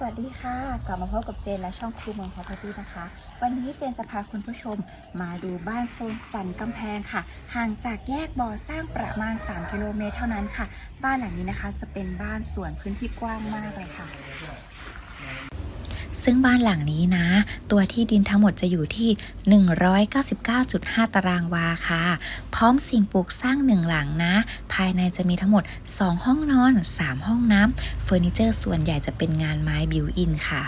สวัสดีค่ะ กลับมาพบกับเจนและช่องครูเมืองพอพตี้นะคะ วันนี้เจนจะพาคุณผู้ชมมาดูบ้านโซนสันกำแพงค่ะ ห่างจากแยกบ่อสร้างประมาณ 3 กิโลเมตรเท่านั้นค่ะ บ้านหลังนี้นะคะจะเป็นบ้านสวนพื้นที่กว้างมากเลยค่ะ ซึ่งบ้านหลังนี้นะ ตัวที่ดินทั้งหมดจะอยู่ที่ 199.5 ตารางวาค่ะ พร้อมสิ่งปลูกสร้างหนึ่งหลังนะ ภายในจะมีทั้งหมด 2 ห้องนอน 3 ห้องน้ำเฟอร์นิเจอร์ส่วนใหญ่จะเป็นงานไม้บิวอินค่ะ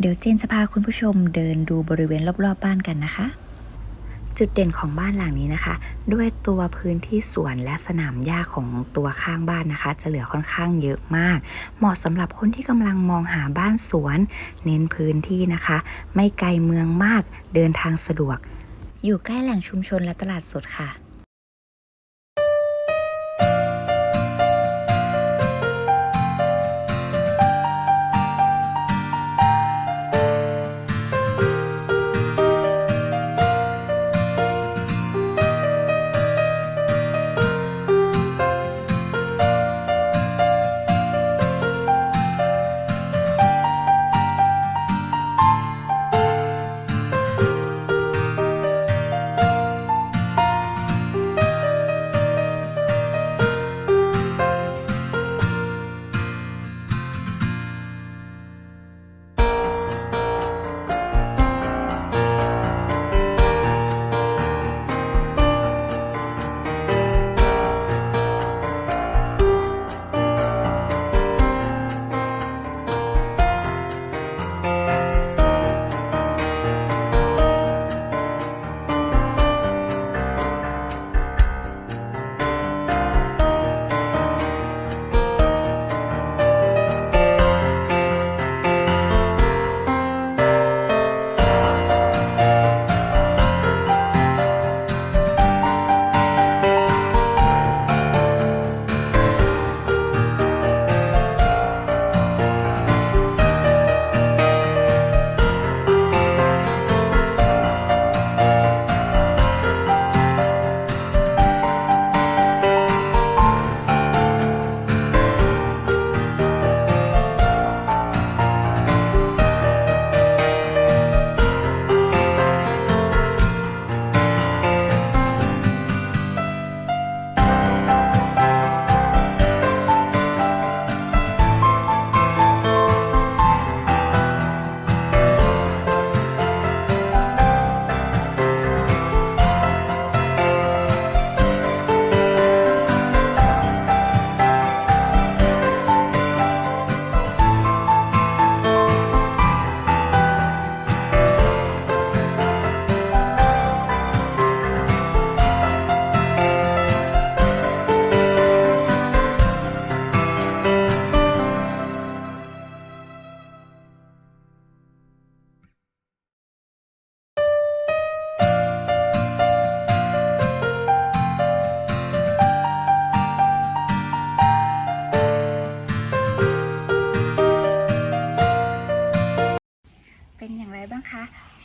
เดี๋ยวเจนจะพาคุณผู้ชมเดินดูบริเวณรอบๆบ้านกันนะคะ จุดเด่นของบ้านหลังนี้นะคะ ด้วยตัวพื้นที่สวนและสนามหญ้าของตัวข้างบ้านนะคะ จะเหลือค่อนข้างเยอะมาก เหมาะสำหรับคนที่กำลังมองหาบ้านสวน เน้นพื้นที่นะคะ ไม่ไกลเมืองมากเดินทางสะดวก อยู่ใกล้แหล่งชุมชนและตลาดสดค่ะ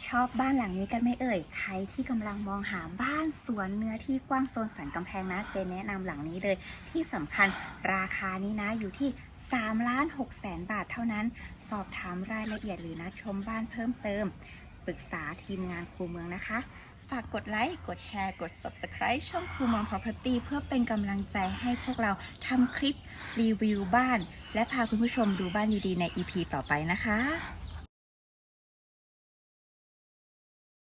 ชอบบ้านหลังนี้กันไหม่เอ่ย ใครที่กำลังมองหาบ้านสวนเนื้อที่กว้างโซนสันกำแพงนะ เจนแนะนำหลังนี้เลย ที่สำคัญราคานี้นะอยู่ที่3ล้าน6แสนบาทเท่านั้น สอบถามรายละเอียดหรือนัดชมบ้านเพิ่มเติม ปรึกษาทีมงานครูเมืองนะคะ ฝากกดไลค์ กดแชร์ กด Subscribe ช่องครูเมือง Property เพื่อเป็นกำลังใจให้พวกเราทำคลิปรีวิวบ้าน และพาคุณผู้ชมดูบ้านดีๆใน EP ต่อไปนะคะ